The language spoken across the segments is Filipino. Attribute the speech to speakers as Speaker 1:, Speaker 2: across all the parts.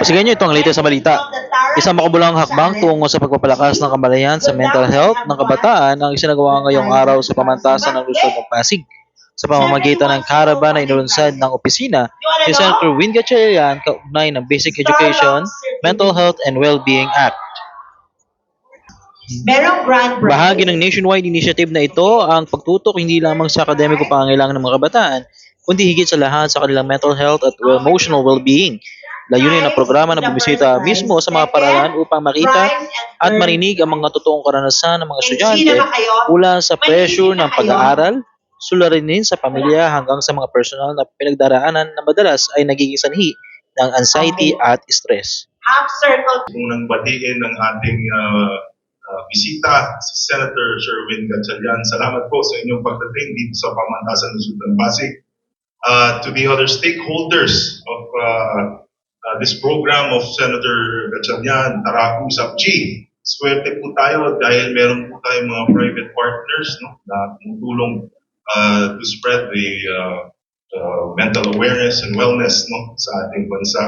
Speaker 1: Pasigenyo, ito ang latest sa balita. Isang makabulang hakbang tungo sa pagpapalakas ng kamalayan sa mental health ng kabataan ang isinagawa ngayong araw sa pamantasan ng Luzon ng Pasig. Sa pamamagitan ng caravan na inurunsad ng opisina ni Senator Win Gatchalian kaugnay ng Basic Education, Mental Health and Wellbeing Act.
Speaker 2: Merong grand prize.
Speaker 1: Bahagi ng nationwide initiative na ito ang pagtutok hindi lamang sa akademiko pangangailangan ng mga kabataan, kundi higit sa lahat sa kanilang mental health at emotional well-being. Layunin ng programa na bumisita mismo sa mga paralan upang makita at marinig ang mga totoong karanasan ng mga estudyante mula sa pressure ng pag-aaral, suliranin sa pamilya hanggang sa mga personal na pinagdaraanan na madalas ay nagiging sanhi ng anxiety at stress.
Speaker 2: Half circle.
Speaker 3: unang batiin ng ating ah, ah, bisita, si Senator Sherwin Gatchalian. Salamat po sa inyong pagdating dito sa pamantasan ng Sultan Pasig. Uh, to the other stakeholders of uh, uh, this program of Senator Gatchalian, Tara Usap G. Swerte po tayo dahil meron po tayong mga private partners no, na tumutulong uh, to spread the uh, uh, mental awareness and wellness no, sa ating bansa.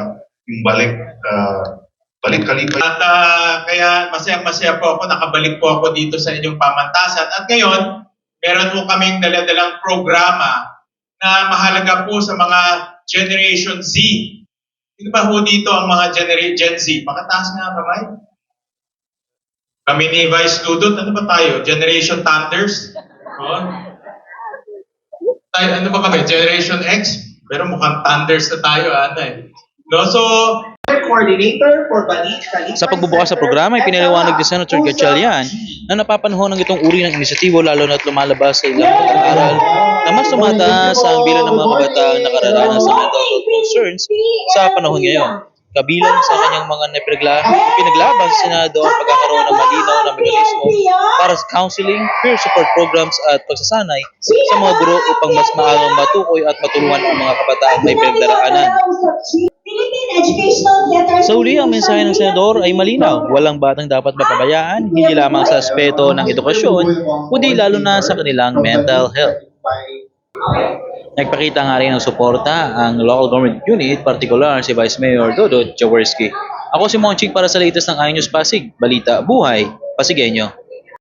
Speaker 3: Yung balik uh, balik kalipay
Speaker 4: At ah, kaya masaya-masaya po ako, nakabalik po ako dito sa inyong pamantasan. At ngayon, meron po kaming daladalang programa na mahalaga po sa mga Generation Z. Sino ba po dito ang mga genera- Gen Z? Pakataas nga kamay. Kami ni Vice Student, ano ba tayo? Generation Thunders? Oh. Tayo, ano ba kami? Generation X? Pero mukhang Thunders na tayo, ano eh. No, so,
Speaker 2: Coordinator for Balik Kalipay
Speaker 1: Sa pagbubukas sa programa, ipinaliwanag ni Senator Gatchalian na napapanahon ng itong uri ng inisyatibo lalo na't lumalabas sa ilang pag-aaral na mas tumataas ang bilang ng mga kabataan na kararanas ng mental health concerns sa panahon ngayon. Kabilang sa kanyang mga napinagla pinaglaban sa Senado ang pagkakaroon ng malinaw na mekanismo para sa counseling, peer support programs at pagsasanay sa mga guro upang mas maagang matukoy at matulungan ang mga kabataan may pinagdaraanan. Sa uli, ang mensahe ng senador ay malinaw. Walang batang dapat mapabayaan, hindi lamang sa aspeto ng edukasyon, kundi lalo na sa kanilang mental health. Nagpakita nga rin ng suporta ang local government unit, partikular si Vice Mayor Dodo Jaworski. Ako si Monchik para sa latest ng iNews Pasig, Balita Buhay, Pasigenyo.